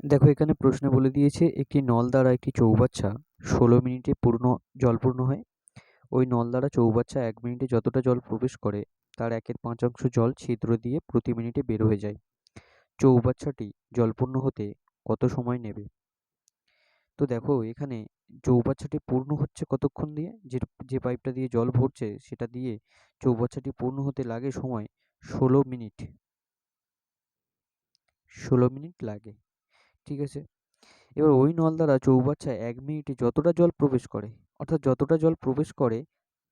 দেখো, এখানে প্রশ্নে বলে দিয়েছে, একটি নল দ্বারা একটি চৌবাচ্চা ষোলো মিনিটে পূর্ণ জল পূর্ণ হয়। ওই নল দ্বারা চৌবাচ্চা এক মিনিটে যতটা জল প্রবেশ করে, তার একের পাঁচাংশ জল ছিদ্র দিয়ে প্রতি মিনিটে বের হয়ে যায়। চৌবাচ্চাটি জলপূর্ণ হতে কত সময় নেবে? তো দেখো, এখানে চৌবাচ্চাটি পূর্ণ হচ্ছে কতক্ষণ দিয়ে? যে যে পাইপটা দিয়ে জল ভরছে, সেটা দিয়ে চৌবাচ্চাটি পূর্ণ হতে লাগে সময় ষোলো মিনিট। ষোলো মিনিট লাগে। ঠিক আছে? এবার ওই নল দ্বারা চৌবাচ্চায় এক মিনিটে যতটা জল প্রবেশ করে, অর্থাৎ যতটা জল প্রবেশ করে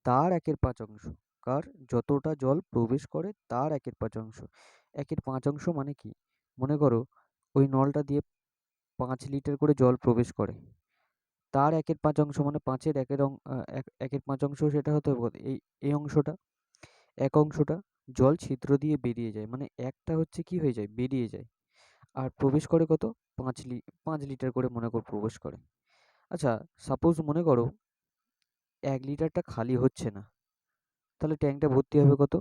তার একের পাঁচ অংশ। কার? যতটা জল প্রবেশ করে তার একের পাঁচ অংশ। একের পাঁচ অংশ মানে কি? মনে করো ওই নলটা দিয়ে পাঁচ লিটার করে জল প্রবেশ করে। তার একের পাঁচ অংশ মানে পাঁচের একের একের পাঁচ অংশ সেটা হতে হবে এই এই অংশটা। এক অংশটা জল ছিদ্র দিয়ে বেরিয়ে যায়। মানে একটা হচ্ছে কি হয়ে যায়? বেরিয়ে যায়। আর প্রবেশ করে কত? পাঁচ লি, পাঁচ লিটার করে মনে কর প্রবেশ করে। আচ্ছা সাপোজ মনে করো এক লিটারটা খালি হচ্ছে না। তাহলে ট্যাঙ্কটা ভর্তি হবে কত?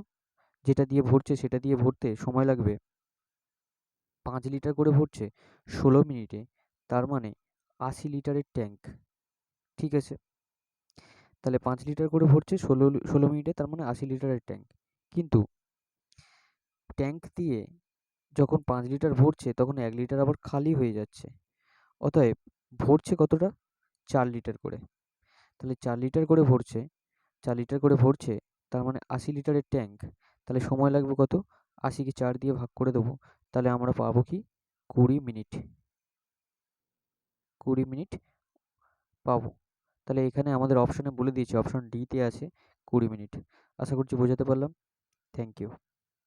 যেটা দিয়ে ভরছে সেটা দিয়ে ভরতে সময় লাগবে পাঁচ লিটার করে ভরছে ষোলো মিনিটে। তার মানে আশি লিটারের ট্যাঙ্ক। ঠিক আছে? তাহলে পাঁচ লিটার করে ভরছে ষোলো ষোলো মিনিটে, তার মানে আশি লিটারের ট্যাঙ্ক। কিন্তু ট্যাঙ্ক দিয়ে যখন পাঁচ লিটার ভরছে তখন এক লিটার আবার খালি হয়ে যাচ্ছে। অতএব ভরছে কতটা? চার লিটার করে। তাহলে চার লিটার করে ভরছে, চার লিটার করে ভরছে, তার মানে আশি লিটারের ট্যাঙ্ক তাহলে সময় লাগবে কত? আশিকে চার দিয়ে ভাগ করে দেবো, তাহলে আমরা পাবো কি? কুড়ি মিনিট। কুড়ি মিনিট পাবো। তাহলে এখানে আমাদের অপশানে বলে দিয়েছে অপশান ডিতে আছে কুড়ি মিনিট। আশা করছি বোঝাতে পারলাম। Thank you